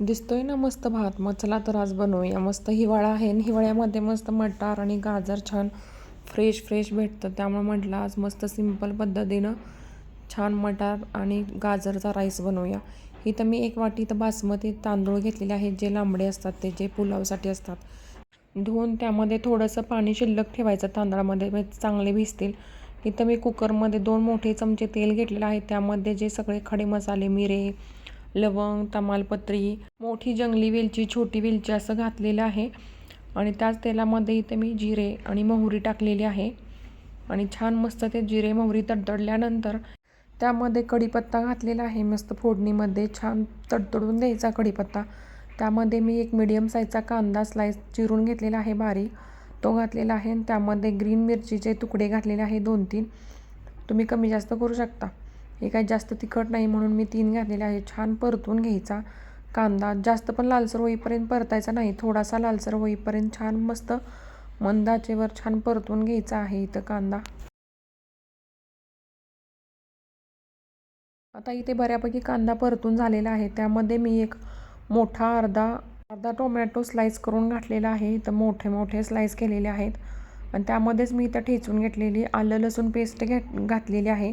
दिसतोय ना मस्त भात मग चला तर आज बनवूया. मस्त हिवाळा आहे आणि हिवाळ्यामध्ये मस्त मटार आणि गाजर छान फ्रेश फ्रेश भेटतं. त्यामुळे म्हटलं आज मस्त सिंपल पद्धतीनं छान मटार आणि गाजरचा राईस बनवूया. इथं मी एक वाटी तर बासमती तांदूळ घेतलेले आहेत जे लांबडे असतात ते जे पुलावसाठी असतात. धुवून त्यामध्ये थोडंसं पाणी शिल्लक ठेवायचं तांदळामध्ये म्हणजे चांगले भिजतील. इथं मी कुकरमध्ये दोन मोठे चमचे तेल घेतलेलं आहे. त्यामध्ये जे सगळे खडे मसाले मिरे लवंग तमालपत्री मोठी जंगली वेलची छोटी वेलची असं घातलेलं आहे. आणि त्याच तेलामध्ये इथे मी जिरे आणि मोहरी टाकलेली आहे. आणि छान मस्त ते जिरे मोहरी तडतडल्यानंतर त्यामध्ये कढीपत्ता घातलेला आहे. मस्त फोडणीमध्ये छान तडतडून द्यायचा कढीपत्ता. त्यामध्ये मी एक मिडियम साईजचा कांदा स्लाईस चिरून घेतलेला आहे बारीक. तो घातलेला आहे आणि त्यामध्ये ग्रीन मिरचीचे तुकडे घातलेले आहे दोन तीन तुम्ही कमी जास्त करू शकता. हे काही जास्त तिखट नाही म्हणून मी तीन घातलेले आहे छान परतून घ्यायचा कांदा. जास्त पण लालसर होईपर्यंत परतायचा नाही. थोडासा लालसर होईपर्यंत छान मस्त मंदाचेवर छान परतून घ्यायचा आहे इथं कांदा. आता इथे बऱ्यापैकी कांदा परतून झालेला आहे. त्यामध्ये मी एक मोठा अर्धा अर्धा टोमॅटो स्लाईस करून घातलेला आहे. इथं मोठे मोठे स्लाईस केलेले आहेत. आणि त्यामध्येच मी इथं ठेचून घेतलेली आलं लसूण पेस्ट घेत घातलेली आहे.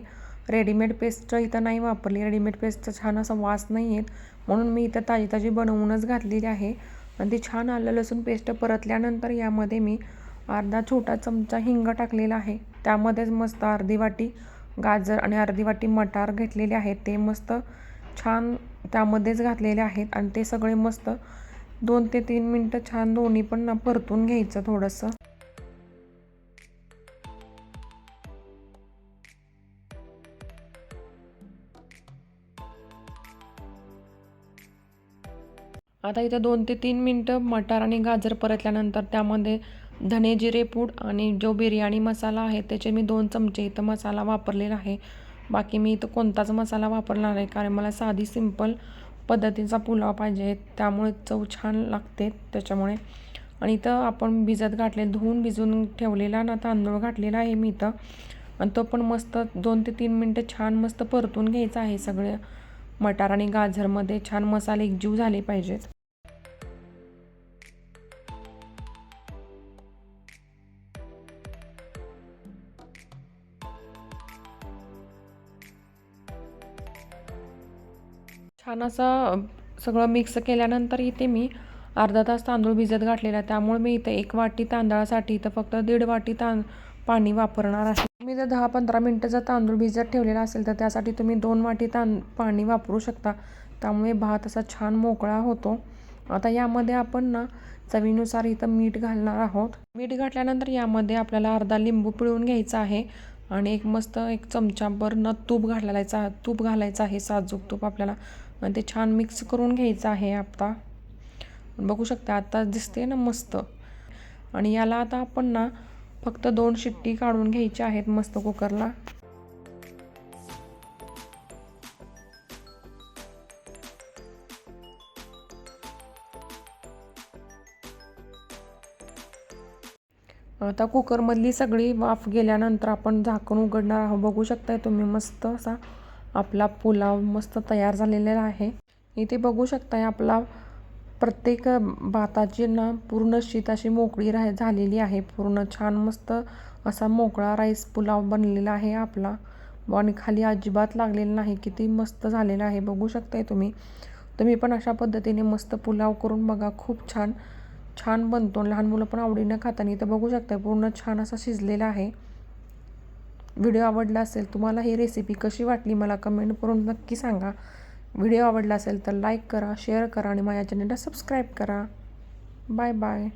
रेडीमेड पेस्ट इथं नाही वापरली. रेडीमेड पेस्टचा छान असा वास नाही येत. म्हणून मी इथं ताजी ताजी बनवूनच घातलेली आहे. आणि ती छान आलं लसूण पेस्ट परतल्यानंतर यामध्ये मी अर्धा छोटा चमचा हिंग टाकलेला आहे. त्यामध्येच मस्त अर्धी वाटी गाजर आणि अर्धी वाटी मटार घेतलेले आहेत. ते मस्त छान त्यामध्येच घातलेले आहेत आणि ते सगळे मस्त दोन ते तीन मिनटं छान दोन्ही पण ना परतून घ्यायचं थोडंसं. आता इथं दोन ते तीन मिनटं मटार आणि गाजर परतल्यानंतर त्यामध्ये धने जिरे पूड आणि जो बिर्याणी मसाला आहे त्याचे मी दोन चमचे इथं मसाला वापरलेला आहे. बाकी मी इथं कोणताच मसाला वापरणार नाही कारण मला साधी सिंपल पद्धतीचा पुलाव पाहिजे. त्यामुळे चव छान लागते त्याच्यामुळे. आणि इथं आपण भिजत घातले धुवून भिजून ठेवलेला ना तांदूळ घातलेला आहे मी इथं. आणि तो पण मस्त दोन ते तीन मिनटं छान मस्त परतून घ्यायचा आहे सगळं. मटार आणि गाजरमध्ये छान मसाले एकजीव झाले पाहिजेत. छान असं सगळं मिक्स केल्यानंतर इथे मी अर्धा तास तांदूळ भिजत घातलेला त्यामुळे मी इथं एक वाटी तांदळासाठी इथं फक्त दीड वाटी तां पाणी वापरणार आहे. तुम्ही जर दहा पंधरा मिनटं जर तांदूळ भिजत ठेवलेला असेल तर त्यासाठी तुम्ही दोन वाटी तां पाणी वापरू शकता. त्यामुळे भात असा छान मोकळा होतो. आता यामध्ये आपण ना चवीनुसार इथं मीठ घालणार आहोत. मीठ घातल्यानंतर यामध्ये आपल्याला अर्धा लिंबू पिळून घ्यायचा आहे आणि एक मस्त एक चमचाभर न तूप घालायचा तूप घालायचं आहे. साजूक तूप आपल्याला ते छान मिक्स करून घ्यायचं आहे आता. बघू शकता आता दिसते ना मस्त. आणि याला आता आपण ना फक्त दोन शिट्टी काढून घ्यायच्या आहेत मस्त कुकरला. आता कुकरमधली सगळी वाफ गेल्यानंतर आपण झाकण उघडणार आहोत. बघू शकताय तुम्ही मस्त असा आपला पुलाव मस्त तयार झालेला आहे. इथे बघू शकताय आपला प्रत्येक भाताची ना पूर्ण शीत अशी मोकळी राह झालेली आहे. पूर्ण छान मस्त असा मोकळा राईस पुलाव बनलेला आहे आपला. आणि खाली अजिबात लागलेला नाही. किती मस्त झालेला आहे. बघू शकताय तुम्ही. तुम्ही पण अशा पद्धतीने मस्त पुलाव करून बघा. खूप छान छान बनतो. लहान मुलं पण आवडीनं खाताना इथं बघू शकताय पूर्ण छान असा शिजलेला आहे. व्हिडिओ आवडला असेल तुम्हाला ही रेसिपी कशी वाटली मला कमेंट करून नक्की सांगा. व्हिडिओ आवडला असेल तर लाईक करा शेअर करा आणि माझ्या चॅनलला सबस्क्राईब करा. Bye bye